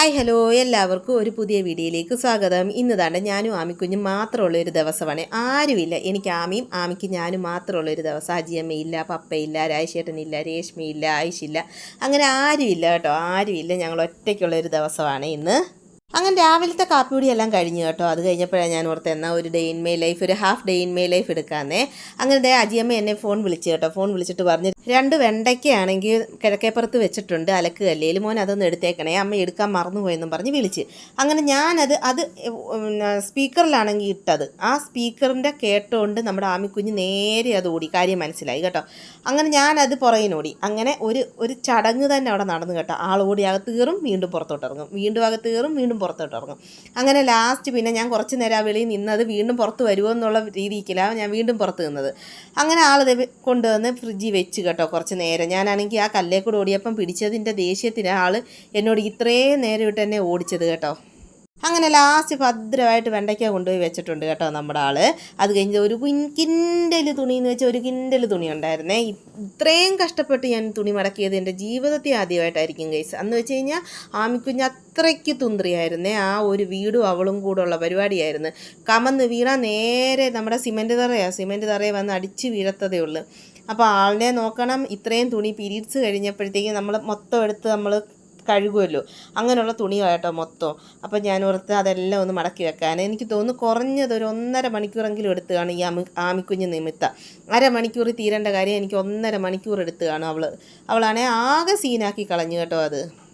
Hi hello എല്ലാവർക്കും ഒരു പുതിയ വീഡിയോയിലേക്ക് സ്വാഗതം. ഇന്ന് താണ്ട് ഞാനും ആമിക്കുഞ്ഞും മാത്രമുള്ള ഒരു ദിവസമാണ്. ആരുമില്ല. എനിക്ക് ആമിയും ആമിക്ക് ഞാനും മാത്രമുള്ള ഒരു ദിവസം അജിയമ്മയില്ല പപ്പയില്ല ഇല്ല രേഷ്മയില്ല ആയിഷില്ല അങ്ങനെ ആരുമില്ല കേട്ടോ. ആരുമില്ല. ഞങ്ങൾ ഒറ്റയ്ക്കുള്ള ഒരു ദിവസമാണ് ഇന്ന്. അങ്ങനെ രാവിലത്തെ കാപ്പിപ്പൊടി എല്ലാം കഴിഞ്ഞു കേട്ടോ. അത് കഴിഞ്ഞപ്പോഴാണ് ഞാൻ ഓർത്ത് എന്നാൽ ഒരു ഡേ ഇൻ മേ ലൈഫ് ഒരു half day in my life എടുക്കാന്നേ. അങ്ങനെ ദേ അജിയമ്മ എന്നെ ഫോൺ വിളിച്ചു കേട്ടോ. ഫോൺ വിളിച്ചിട്ട് പറഞ്ഞു രണ്ട് വെണ്ടയ്ക്കയാണെങ്കിൽ കിഴക്കേപ്പുറത്ത് വെച്ചിട്ടുണ്ട് അലക്ക് കല്ലേൽ മോൻ അതൊന്ന് എടുത്തേക്കണേ. അമ്മ എടുക്കാൻ മറന്നുപോയെന്നും പറഞ്ഞ് വിളിച്ച്. അങ്ങനെ ഞാനത് അത് സ്പീക്കറിലാണെങ്കിൽ ഇട്ടത്. ആ സ്പീക്കറിന്റെ കേട്ടോണ്ട് നമ്മുടെ ആമിക്കുഞ്ഞ് നേരെ അത് ഓടി. കാര്യം മനസ്സിലായി കേട്ടോ. അങ്ങനെ ഞാനത് പുറകിനോടി അങ്ങനെ ഒരു ഒരു ചടങ്ങ് തന്നെ അവിടെ നടന്നു കേട്ടോ. ആൾ ഓടി അകത്ത് കയറും വീണ്ടും പുറത്തോട്ടിറങ്ങും വീണ്ടും അകത്ത് കയറും വീണ്ടും പുറത്തോട്ട് ഇറങ്ങും. അങ്ങനെ ലാസ്റ്റ് പിന്നെ ഞാൻ കുറച്ച് നേരം ആ വെളിയിൽ നിന്നത് വീണ്ടും പുറത്ത് വരുമോ എന്നുള്ള രീതിക്കിലാണ് ഞാൻ വീണ്ടും പുറത്ത് നിന്നത്. അങ്ങനെ ആൾ ഇത് കൊണ്ടുവന്ന് ഫ്രിഡ്ജിൽ വെച്ച് കേട്ടോ കുറച്ച് നേരം. ഞാനാണെങ്കിൽ ആ കല്ലേക്കൂടെ ഓടിയപ്പം പിടിച്ചതിന്റെ ദേഷ്യത്തിന് ആൾ എന്നോട് ഇത്രയും നേരം ഇട്ട് എന്നെ ഓടിച്ചത് കേട്ടോ. അങ്ങനെ ലാസ്റ്റ് ഭദ്രമായിട്ട് വെണ്ടയ്ക്ക കൊണ്ടുപോയി വെച്ചിട്ടുണ്ട് കേട്ടോ നമ്മുടെ ആൾ അത് കഴിഞ്ഞ് ഒരു കുൻ- കിൻഡൽ തുണി എന്ന് വെച്ചാൽ ഒരു കിൻഡൽ തുണി ഉണ്ടായിരുന്നേ. ഇത്രയും കഷ്ടപ്പെട്ട് ഞാൻ തുണി മടക്കിയത് എന്റെ ജീവിതത്തിൽ ആദ്യമായിട്ടായിരിക്കും ഗൈസ് അന്ന് വെച്ച് കഴിഞ്ഞാൽ ആമിക്കുഞ്ഞ് അത്രയ്ക്ക് തുന്ത്രിയായിരുന്നേ. ആ ഒരു വീടും അവളും കൂടെ ഉള്ള പരിപാടിയായിരുന്നു. കമന്ന് വീണാൽ നേരെ നമ്മുടെ സിമന്റ് തറയാണ് സിമന്റ് തറയെ വന്ന് അടിച്ച് വീഴത്തതേ ഉള്ളൂ. അപ്പോൾ ആളിനെ നോക്കണം. ഇത്രയും തുണി പീരീഡ്സ് കഴിഞ്ഞപ്പോഴത്തേക്കും നമ്മൾ മൊത്തം എടുത്ത് നമ്മൾ കഴുകുമല്ലോ അങ്ങനെയുള്ള തുണിയാട്ടോ മൊത്തം. അപ്പം ഞാൻ ഓർത്ത് അതെല്ലാം ഒന്ന് മടക്കി വെക്കാൻ. എനിക്ക് തോന്നുന്നു കുറഞ്ഞത് ഒരു ഒന്നര മണിക്കൂറെങ്കിലും എടുത്ത് കാണും ഈ ആമി ആമിക്കുഞ്ഞ് നിമിത്തം. അരമണിക്കൂർ തീരേണ്ട കാര്യം എനിക്ക് ഒന്നര മണിക്കൂർ എടുത്ത് കാണും അവൾ അവളാണെ ആകെ സീനാക്കി കളഞ്ഞു കേട്ടോ അത്.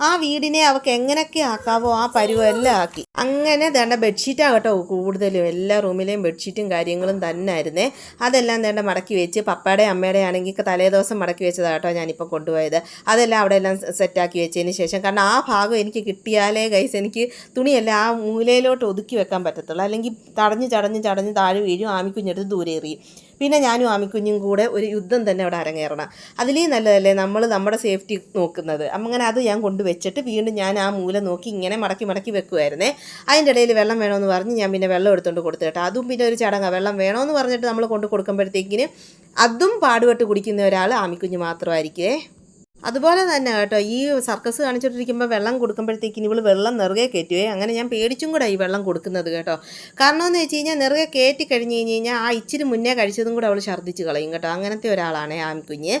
ആ വീടിനെ അവൾക്ക് എങ്ങനെയൊക്കെ ആക്കാവോ ആ പരുവെല്ലാം ആക്കി. അങ്ങനെ വേണ്ട ബെഡ്ഷീറ്റാകട്ടോ കൂടുതലും. എല്ലാ റൂമിലെയും ബെഡ്ഷീറ്റും കാര്യങ്ങളും തന്നെ ആയിരുന്നേ അതെല്ലാം വേണ്ട മടക്കി വെച്ച് പപ്പയുടെ അമ്മയുടെ ആണെങ്കിൽ തലേദിവസം മടക്കി വെച്ചതാട്ടോ ഞാനിപ്പോൾ കൊണ്ടുപോയത്. അതെല്ലാം അവിടെ എല്ലാം സെറ്റാക്കി വെച്ചതിന് ശേഷം. കാരണം ആ ഭാഗം എനിക്ക് കിട്ടിയാലേ ഗൈസ് എനിക്ക് തുണിയെല്ലാം ആ മൂലയിലോട്ട് ഒതുക്കി വെക്കാൻ പറ്റത്തുള്ളൂ. അല്ലെങ്കിൽ തടഞ്ഞ് ചടഞ്ഞ് ചടഞ്ഞ് താഴെ വീഴും. ആമിക്കുഞ്ഞെടുത്ത് ദൂരെ എറിയും. പിന്നെ ഞാനും ആമിക്കുഞ്ഞും കൂടെ ഒരു യുദ്ധം തന്നെ അവിടെ അരങ്ങേറണം. അതിലേ നല്ലതല്ലേ നമ്മൾ നമ്മുടെ സേഫ്റ്റി നോക്കുന്നത്. അങ്ങനെ അത് ഞാൻ കൊണ്ടുവച്ചിട്ട് വീണ്ടും ഞാൻ ആ മൂല നോക്കി ഇങ്ങനെ മടക്കി മടക്കി വെക്കുമായിരുന്നേ അതിന്റെ ഇടയിൽ വെള്ളം വേണമെന്ന് പറഞ്ഞ് ഞാൻ പിന്നെ വെള്ളം എടുത്തുകൊണ്ട് കൊടുത്തു കേട്ടോ. അതും പിന്നെ ഒരു ചടങ്ങാണ് വെള്ളം വേണമെന്ന് പറഞ്ഞിട്ട് നമ്മൾ കൊണ്ട് കൊടുക്കുമ്പോഴത്തേക്കിന് അതും പാടുപെട്ട് കുടിക്കുന്ന ഒരാൾ ആമിക്കുഞ്ഞ് മാത്രമായിരിക്കുമേ അതുപോലെ തന്നെ കേട്ടോ ഈ സർക്കസ് കാണിച്ചിട്ടിരിക്കുമ്പോൾ വെള്ളം കൊടുക്കുമ്പോഴത്തേക്കിന് ഇവൾ വെള്ളം നിറകെ കയറ്റുവേ അങ്ങനെ ഞാൻ പേടിച്ചും കൂടെ ഈ വെള്ളം കൊടുക്കുന്നത് കേട്ടോ. കാരണം എന്ന് വെച്ച് കഴിഞ്ഞാൽ നിറകെ കയറ്റി കഴിഞ്ഞ് കഴിഞ്ഞ് കഴിഞ്ഞാൽ ആ ഇച്ചിരി മുന്നേ കഴിച്ചതും കൂടെ അവൾ ഛർദ്ദിച്ച് കളയും കേട്ടോ. അങ്ങനത്തെ ഒരാളാണ് ആമിക്കുഞ്ഞ്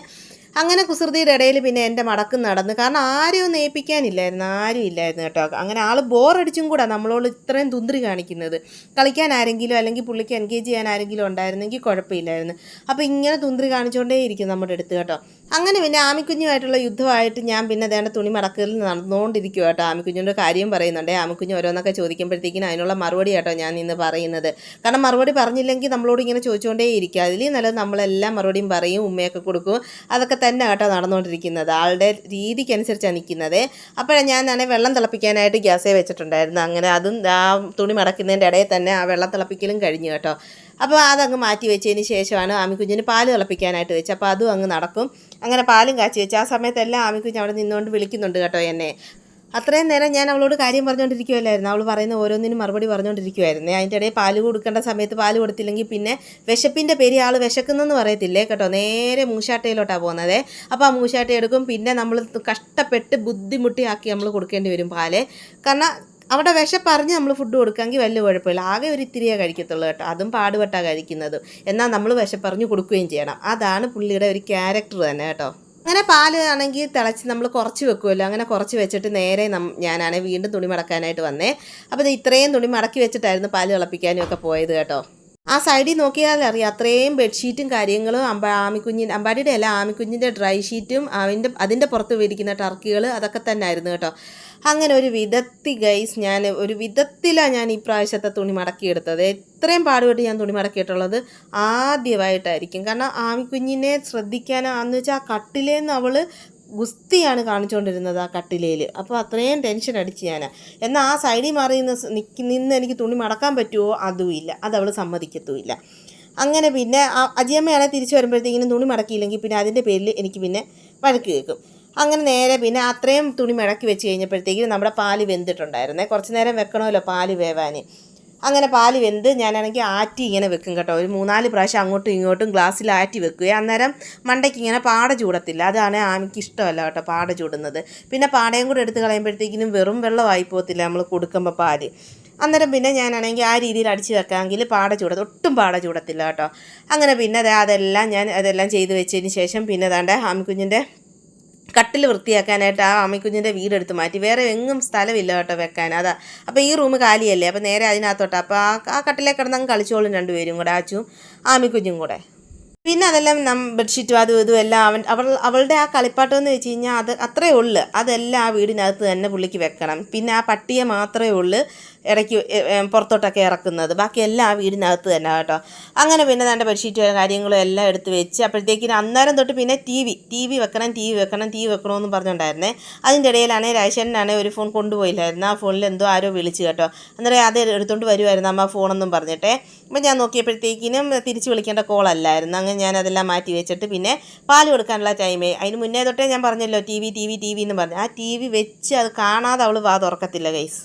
അങ്ങനെ കുസൃതിയുടെ ഇടയിൽ പിന്നെ എന്റെ മടക്ക് നടന്ന്. കാരണം ആരും ഒന്ന് ഏൽപ്പിക്കാനില്ലായിരുന്നു. ആരും ഇല്ലായിരുന്നു കേട്ടോ. അങ്ങനെ ആൾ ബോറടിച്ചും കൂടാ നമ്മളോട് ഇത്രയും തുന്തിരി കാണിക്കുന്നത്. കളിക്കാൻ ആരെങ്കിലും അല്ലെങ്കിൽ പുള്ളിക്ക് എൻഗേജ് ചെയ്യാൻ ആരെങ്കിലും ഉണ്ടായിരുന്നെങ്കിൽ കുഴപ്പമില്ലായിരുന്നു. അപ്പോൾ ഇങ്ങനെ തുന്തിരി കാണിച്ചുകൊണ്ടേ ഇരിക്കും നമ്മുടെ അടുത്ത് കേട്ടോ. അങ്ങനെ പിന്നെ ആമിക്കുഞ്ഞുമായിട്ടുള്ള യുദ്ധമായിട്ട് ഞാൻ പിന്നെ അതേണ്ട തുണി മടക്കലിൽ നടന്നുകൊണ്ടിരിക്കും കേട്ടോ. ആമിക്കുഞ്ഞിന്റെ കാര്യം പറയുന്നുണ്ട്. ആമിക്കുഞ്ഞ് ഓരോന്നൊക്കെ ചോദിക്കുമ്പോഴത്തേക്കിനും അതിനുള്ള മറുപടി കേട്ടോ ഞാൻ ഇന്ന് പറയുന്നത്. കാരണം മറുപടി പറഞ്ഞില്ലെങ്കിൽ നമ്മളോട് ഇങ്ങനെ ചോദിച്ചുകൊണ്ടേ ഇരിക്കുക അതിൽ നല്ലത് നമ്മളെല്ലാം മറുപടിയും പറയും ഉമ്മയൊക്കെ കൊടുക്കും. അതൊക്കെ തന്നെ കേട്ടോ നടന്നുകൊണ്ടിരിക്കുന്നത്. ആളുടെ രീതിക്കനുസരിച്ചാണ് നിൽക്കുന്നത് അപ്പോഴാണ് ഞാൻ തന്നെ വെള്ളം തിളപ്പിക്കാനായിട്ട് ഗ്യാസേ വെച്ചിട്ടുണ്ടായിരുന്നു. അങ്ങനെ അതും ആ തുണി മടക്കുന്നതിന്റെ ഇടയിൽ തന്നെ ആ വെള്ളം തിളപ്പിക്കലും കഴിഞ്ഞു കേട്ടോ. അപ്പോൾ അതങ്ങ് മാറ്റി വെച്ചതിന് ശേഷമാണ് ആമിക്കുഞ്ഞിന് പാൽ തിളപ്പിക്കാനായിട്ട് വെച്ച് അപ്പോൾ അതും അങ്ങ് നടക്കും. അങ്ങനെ പാലും കാച്ചി വെച്ച് ആ സമയത്തെല്ലാം ആമിക്കുഞ്ഞ് അവിടെ നിന്നുകൊണ്ട് വിളിക്കുന്നുണ്ട് കേട്ടോ എന്നെ. അത്രയും നേരം ഞാൻ അവളോട് കാര്യം പറഞ്ഞുകൊണ്ടിരിക്കുമല്ലായിരുന്നു അവൾ പറയുന്ന ഓരോന്നിനും മറുപടി പറഞ്ഞുകൊണ്ടിരിക്കുമായിരുന്നു അതിന്റെ ഇടയിൽ പാൽ കൊടുക്കേണ്ട സമയത്ത് പാൽ കൊടുത്തില്ലെങ്കിൽ പിന്നെ വിശപ്പിന്റെ പേര് ആൾ വിശക്കുന്നെന്ന് പറയത്തില്ലേ കേട്ടോ? നേരെ മൂശാട്ടയിലോട്ടാണ് പോകുന്നത്. അപ്പോൾ ആ മൂശാട്ട എടുക്കും. പിന്നെ നമ്മൾ കഷ്ടപ്പെട്ട് ബുദ്ധിമുട്ടിയാക്കി നമ്മൾ കൊടുക്കേണ്ടി വരും പാൽ. കാരണം അവിടെ വിശപ്പറിഞ്ഞ് നമ്മൾ ഫുഡ് കൊടുക്കാമെങ്കിൽ വലിയ കുഴപ്പമില്ല. ആകെ ഒരു ഇത്തിരിയേ കഴിക്കത്തുള്ളൂ കേട്ടോ. അതും പാടുപെട്ടാണ് കഴിക്കുന്നത്. എന്നാൽ നമ്മൾ വിശപ്പറിഞ്ഞ് കൊടുക്കുകയും ചെയ്യണം. അതാണ് പുള്ളിയുടെ ഒരു ക്യാരക്ടർ തന്നെ കേട്ടോ. അങ്ങനെ പാൽ ആണെങ്കിൽ തിളച്ച് നമ്മൾ കുറച്ച് വെക്കുമല്ലോ അങ്ങനെ കുറച്ച് വെച്ചിട്ട് നേരെ നം ഞാനാണെങ്കിൽ വീണ്ടും തുണി മടക്കാനായിട്ട് വന്നേ. അപ്പോൾ ഇത് ഇത്രയും തുണി മടക്കി വെച്ചിട്ടായിരുന്നു പാൽ തിളപ്പിക്കാനും ഒക്കെ പോയത് കേട്ടോ. ആ സൈഡിൽ നോക്കിയാൽ അറിയാം അത്രയും ബെഡ്ഷീറ്റും കാര്യങ്ങളും അമ്പ ആമിക്കുഞ്ഞിന്റെ അമ്പാടിയുടെ അല്ല ആമിക്കുഞ്ഞിന്റെ ഡ്രൈ ഷീറ്റും അവന്റെ അതിന്റെ പുറത്ത് വിരിക്കുന്ന ടർക്കികൾ അതൊക്കെ തന്നെ ആയിരുന്നു കേട്ടോ. അങ്ങനെ ഒരു വിധത്തി ഗൈസ് ഞാൻ ഒരു വിധത്തിലാണ് ഞാൻ ഈ പ്രാവശ്യത്തെ തുണി മടക്കിയെടുത്തത്. എത്രയും പാടുപെട്ട് ഞാൻ തുണി മടക്കിയിട്ടുള്ളത് ആദ്യമായിട്ടായിരിക്കും. കാരണം ആമിക്കുഞ്ഞിനെ ശ്രദ്ധിക്കാനാന്ന് വെച്ചാൽ ആ കട്ടിലേന്ന് അവൾ ഗുസ്തിയാണ് കാണിച്ചുകൊണ്ടിരുന്നത് ആ കട്ടിലയിൽ അപ്പോൾ അത്രയും ടെൻഷൻ അടിച്ച് ഞാൻ എന്നാൽ ആ സൈഡിൽ മാറി നിന്ന് നിന്ന് എനിക്ക് തുണി മടക്കാൻ പറ്റുമോ അതുമില്ല അത് അവൾ സമ്മതിക്കത്തുമില്ല. അങ്ങനെ പിന്നെ അജിയമ്മയാണെ തിരിച്ചു വരുമ്പോഴത്തേക്കിനും തുണി മടക്കിയില്ലെങ്കിൽ പിന്നെ അതിന്റെ പേരിൽ എനിക്ക് പിന്നെ വഴക്ക് കേൾക്കും. അങ്ങനെ നേരെ പിന്നെ അത്രയും തുണി മടക്കി വെച്ച് കഴിഞ്ഞപ്പോഴത്തേക്കും നമ്മുടെ പാൽ വെന്തിട്ടുണ്ടായിരുന്നേ. കുറച്ച് നേരം വെക്കണമല്ലോ പാൽ വേവാൻ അങ്ങനെ പാൽ വെന്ത് ഞാനാണെങ്കിൽ ആറ്റി ഇങ്ങനെ വെക്കും കേട്ടോ. ഒരു മൂന്നാൽ പ്രാവശ്യം അങ്ങോട്ടും ഇങ്ങോട്ടും ഗ്ലാസ്സിൽ ആറ്റി വെക്കുക അന്നേരം മണ്ടയ്ക്ക് ഇങ്ങനെ പാട ചൂടത്തില്ല. അതാണ് ആമിക്ക് ഇഷ്ടമല്ല കേട്ടോ പാട ചൂടുന്നത്. പിന്നെ പാടയും കൂടെ എടുത്ത് കളയുമ്പോഴത്തേക്കിനും വെറും വെള്ളമായി പോകത്തില്ല നമ്മൾ കൊടുക്കുമ്പോൾ പാൽ. അന്നേരം പിന്നെ ഞാനാണെങ്കിൽ ആ രീതിയിൽ അടിച്ച് വെക്കാമെങ്കിൽ പാട ചൂടത്ത് ഒട്ടും പാട ചൂടത്തില്ല കേട്ടോ. അങ്ങനെ പിന്നെ അതെല്ലാം ഞാൻ അതെല്ലാം ചെയ്ത് വെച്ചതിന് ശേഷം പിന്നെ അതാണ്ട് ആമിക്കുഞ്ഞിന്റെ കട്ടിൽ വൃത്തിയാക്കാനായിട്ട് ആ അമ്മിക്കുഞ്ഞിന്റെ വീടെടുത്ത് മാറ്റി. വേറെ എങ്ങും സ്ഥലമില്ല കേട്ടോ വെക്കാൻ. അതാ. അപ്പോൾ ഈ റൂം കാലിയല്ലേ? അപ്പോൾ നേരെ അതിനകത്തോട്ട്. അപ്പോൾ ആ ആ കട്ടിലേ കിടന്നങ്ങ് കളിച്ചോളും രണ്ടുപേരും കൂടെ ആച്ചും ആമിക്കുഞ്ഞും കൂടെ. പിന്നെ അതെല്ലാം നം ബെഡ്ഷീറ്റും അതും ഇതും എല്ലാം അവൻ അവൾ അവളുടെ ആ കളിപ്പാട്ടമെന്ന് വെച്ച് കഴിഞ്ഞാൽ അത് അത്രയേ ഉള്ളു. അതെല്ലാം ആ വീടിനകത്ത് തന്നെ പുള്ളിക്ക് വെക്കണം. പിന്നെ ആ പട്ടിയെ മാത്രമേ ഉള്ളു. ഇടയ്ക്ക് പുറത്തോട്ടൊക്കെ ഇറക്കുന്നത്. ബാക്കി എല്ലാം ആ വീടിനകത്ത് തന്നെ കേട്ടോ. അങ്ങനെ പിന്നെ തന്റെ ബെഡ്ഷീറ്റ് കാര്യങ്ങളും എല്ലാം എടുത്ത് വെച്ച് അപ്പോഴത്തേക്കിന് അന്നേരം തൊട്ട് പിന്നെ ടി വി ടി വി വെക്കണം ടി വി വെക്കണം ടി വി വെക്കണമെന്ന് പറഞ്ഞിട്ടുണ്ടായിരുന്നേ അതിന്റെ ഇടയിലാണെങ്കിൽ രാജേഷനാണെങ്കിൽ ഒരു ഫോൺ കൊണ്ടുപോയില്ലായിരുന്നു. ആ ഫോണിൽ എന്തോ ആരോ വിളിച്ചു കേട്ടോ. അന്നേരം അത് എടുത്തുകൊണ്ട് വരുമായിരുന്നു അമ്മ ഫോണെന്നും പറഞ്ഞിട്ടേ. അപ്പം ഞാൻ നോക്കിയപ്പോഴത്തേക്കിനും തിരിച്ച് വിളിക്കേണ്ട കോളല്ലായിരുന്നു അങ്ങനെ ഞാൻ അതെല്ലാം മാറ്റി വെച്ചിട്ട് പിന്നെ പാൽ കൊടുക്കാനുള്ള ടൈമേ അതിന് മുന്നേ തൊട്ടേ ഞാൻ പറഞ്ഞല്ലോ T V T V T V എന്ന് പറഞ്ഞു. ആ ടി വി വെച്ച് അത് കാണാതെ അവൾ വാ തുറക്കത്തില്ല ഗൈസ്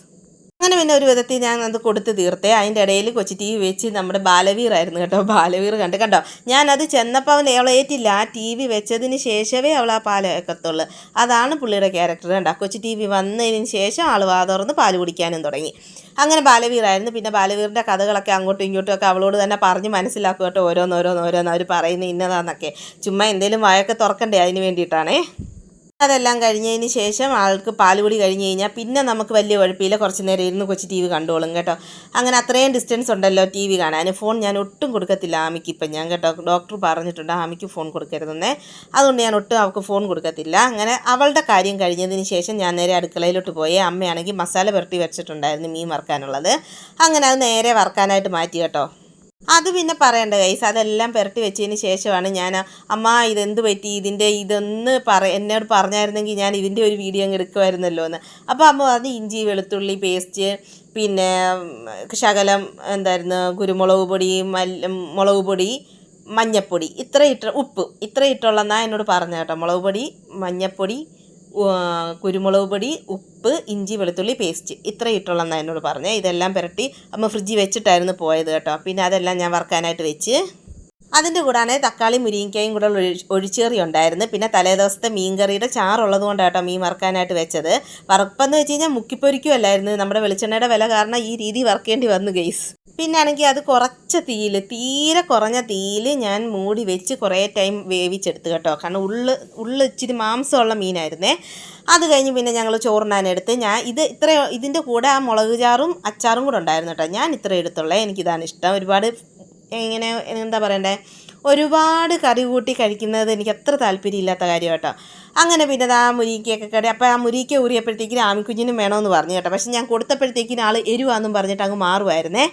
അങ്ങനെ പിന്നെ ഒരു വിധത്തിൽ ഞാൻ അത് കൊടുത്ത് തീർത്തെ. അതിന്റെ ഇടയിൽ കൊച്ചി ടി വി വെച്ച് നമ്മുടെ ബാലവീറായിരുന്നു കേട്ടോ. ബാലവീർ കണ്ട് കണ്ടോ? ഞാനത് ചെന്നപ്പോൾ അവൻ അവൾ ആ ടി വി വെച്ചതിന് ശേഷമേ അവൾ ആ പാൽ വെക്കത്തുള്ളൂ. അതാണ് പുള്ളിയുടെ ക്യാരക്ടർ കണ്ടോ? കൊച്ചി ടി വി വന്നതിന് ശേഷം ആൾ വാ പാൽ കുടിക്കാനും തുടങ്ങി. അങ്ങനെ ബാലവീറായിരുന്നു പിന്നെ ബാലവീറിന്റെ കഥകളൊക്കെ അങ്ങോട്ടും ഇങ്ങോട്ടും ഒക്കെ അവളോട് തന്നെ പറഞ്ഞ് മനസ്സിലാക്കുക കേട്ടോ. ഓരോന്നോരോന്ന് ഓരോന്ന് അവർ പറയുന്നത് ഇന്നതാന്നൊക്കെ. ചുമ്മാ എന്തെങ്കിലും വായൊക്കെ തുറക്കണ്ടേ അതിന് വേണ്ടിയിട്ടാണേ. അതെല്ലാം കഴിഞ്ഞതിന് ശേഷം ആൾക്ക് പാലുപൊടി കഴിഞ്ഞ് കഴിഞ്ഞാൽ പിന്നെ നമുക്ക് വലിയ കുഴപ്പമില്ല. കുറച്ച് നേരം ഇരുന്ന് കൊച്ചു ടി വി കണ്ടോളും കേട്ടോ. അങ്ങനെ അത്രയും ഡിസ്റ്റൻസ് ഉണ്ടല്ലോ ടി വി കാണാൻ. ഫോൺ ഞാൻ ഒട്ടും കൊടുക്കത്തില്ല ആമിക്ക് ഇപ്പം. ഞാൻ കേട്ടോ ഡോക്ടർ പറഞ്ഞിട്ടുണ്ട് ആമിക്ക് ഫോൺ കൊടുക്കരുതെന്നേ. അതുകൊണ്ട് ഞാൻ ഒട്ടും അവൾക്ക് ഫോൺ കൊടുക്കത്തില്ല. അങ്ങനെ അവളുടെ കാര്യം കഴിഞ്ഞതിന് ശേഷം ഞാൻ നേരെ അടുക്കളയിലോട്ട് പോയി. അമ്മയാണെങ്കിൽ മസാല പുരട്ടി വെച്ചിട്ടുണ്ടായിരുന്നു മീൻ വറുക്കാനുള്ളത്. അങ്ങനെ അത് നേരെ വറുക്കാനായിട്ട് മാറ്റി കേട്ടോ. അത് പിന്നെ പറയണ്ട കൈസ് അതെല്ലാം പുരട്ടി വെച്ചതിന് ശേഷമാണ് ഞാൻ അമ്മ ഇതെന്ത് പറ്റി? ഇതിന്റെ ഇതൊന്ന് പറ എന്നോട് പറഞ്ഞായിരുന്നെങ്കിൽ ഞാൻ ഇതിന്റെ ഒരു വീഡിയോ അങ്ങ് എടുക്കുമായിരുന്നല്ലോ എന്ന്. അപ്പോൾ അമ്മ അത് ഇഞ്ചി വെളുത്തുള്ളി പേസ്റ്റ് പിന്നെ ശകലം എന്തായിരുന്നു കുരുമുളക് പൊടി മല്ല മുളക് പൊടി മഞ്ഞപ്പൊടി. ഇത്ര ഇട്ട ഉപ്പ്. ഇത്ര ഇട്ടുള്ളതെന്നാണ് എന്നോട് പറഞ്ഞു കേട്ടോ. മുളക് പൊടി മഞ്ഞപ്പൊടി കുരുമുളക് പൊടി ഉപ്പ് ഇഞ്ചി വെളുത്തുള്ളി പേസ്റ്റ് ഇത്ര ഇട്ടുള്ളതെന്നാണ് എന്നോട് പറഞ്ഞത് ഇതെല്ലാം പുരട്ടി അമ്മ ഫ്രിഡ്ജിൽ വെച്ചിട്ടായിരുന്നു പോയത് കേട്ടോ. പിന്നെ അതെല്ലാം ഞാൻ വറുക്കാനായിട്ട് വെച്ച് അതിന്റെ കൂടാണ് തക്കാളി മുരിങ്ങയ്ക്കായും കൂടെ ഒഴി- ഒഴിച്ചേറി ഉണ്ടായിരുന്നു. പിന്നെ തലേദിവസത്തെ മീൻകറിയുടെ ചാറുള്ളത് കൊണ്ടാണ് കേട്ടോ മീൻ വറുക്കാനായിട്ട് വെച്ചത്. വറുപ്പെന്ന് വെച്ച് കഴിഞ്ഞാൽ മുക്കിപ്പൊരിക്കുമല്ലായിരുന്നു നമ്മുടെ വെളിച്ചെണ്ണയുടെ വില കാരണം ഈ രീതി വറുക്കേണ്ടി വന്നു ഗെയ്സ് പിന്നെ ആണെങ്കിൽ അത് കുറച്ച തീയിൽ തീരെ കുറഞ്ഞ തീയിൽ ഞാൻ മൂടി വെച്ച് കുറേ ടൈം വേവിച്ചെടുത്ത് കേട്ടോ. കാരണം ഉള്ള് ഉള്ള് ഇച്ചിരി മാംസമുള്ള മീനായിരുന്നേ. അത് കഴിഞ്ഞ് പിന്നെ ഞങ്ങൾ ചോറിനാനെടുത്ത് ഞാൻ ഇത് ഇത്ര ഇതിന്റെ കൂടെ ആ മുളക് ചാറും അച്ചാറും കൂടെ ഉണ്ടായിരുന്നു കേട്ടോ. ഞാൻ ഇത്ര എടുത്തുള്ളേ. എനിക്കിതാണ് ഇഷ്ടം. ഒരുപാട് ഇങ്ങനെ എന്താ പറയണ്ടേ ഒരുപാട് കറി കൂട്ടി കഴിക്കുന്നത് എനിക്ക് അത്ര താല്പര്യമില്ലാത്ത കാര്യം കേട്ടോ അങ്ങനെ പിന്നെ ആ മുരിക്കയൊക്കെ കടി അപ്പോൾ ആ മുരിക്ക ഊറിയപ്പോഴത്തേക്കിനും ആമിക്കുഞ്ഞിനും വേണമെന്ന് പറഞ്ഞു കേട്ടോ. പക്ഷെ ഞാൻ കൊടുത്തപ്പോഴത്തേക്കിനും ആൾ എരുവാന്നും പറഞ്ഞിട്ട് അങ്ങ് മാറുമായിരുന്നേ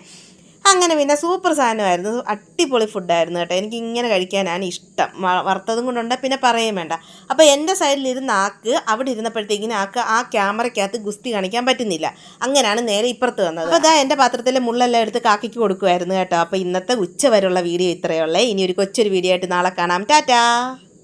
അങ്ങനെ പിന്നെ സൂപ്പർ സാധനമായിരുന്നു. അടിപൊളി ഫുഡായിരുന്നു കേട്ടോ. എനിക്ക് ഇങ്ങനെ കഴിക്കാനാണ് ഇഷ്ടം. വറുത്തതും കൊണ്ടുണ്ട് പിന്നെ പറയുകയും വേണ്ട. അപ്പോൾ എന്റെ സൈഡിലിരുന്ന ആക്ക് അവിടെ ഇരുന്നപ്പോഴത്തേക്കിനും ആക്ക് ആ ക്യാമറയ്ക്കകത്ത് ഗുസ്തി കാണിക്കാൻ പറ്റുന്നില്ല. അങ്ങനെയാണ് നേരെ ഇപ്പുറത്ത് വന്നത്. അപ്പോൾ അതാ എന്റെ പാത്രത്തിലെ മുള്ളെല്ലാം എടുത്ത് കാക്കിക്ക് കൊടുക്കുമായിരുന്നു കേട്ടോ. അപ്പോൾ ഇന്നത്തെ ഉച്ച വരെയുള്ള വീഡിയോ ഇത്രയുള്ളേ ഇനി ഒരു കൊച്ചൊരു വീഡിയോ ആയിട്ട് നാളെ കാണാം. ടാറ്റാ!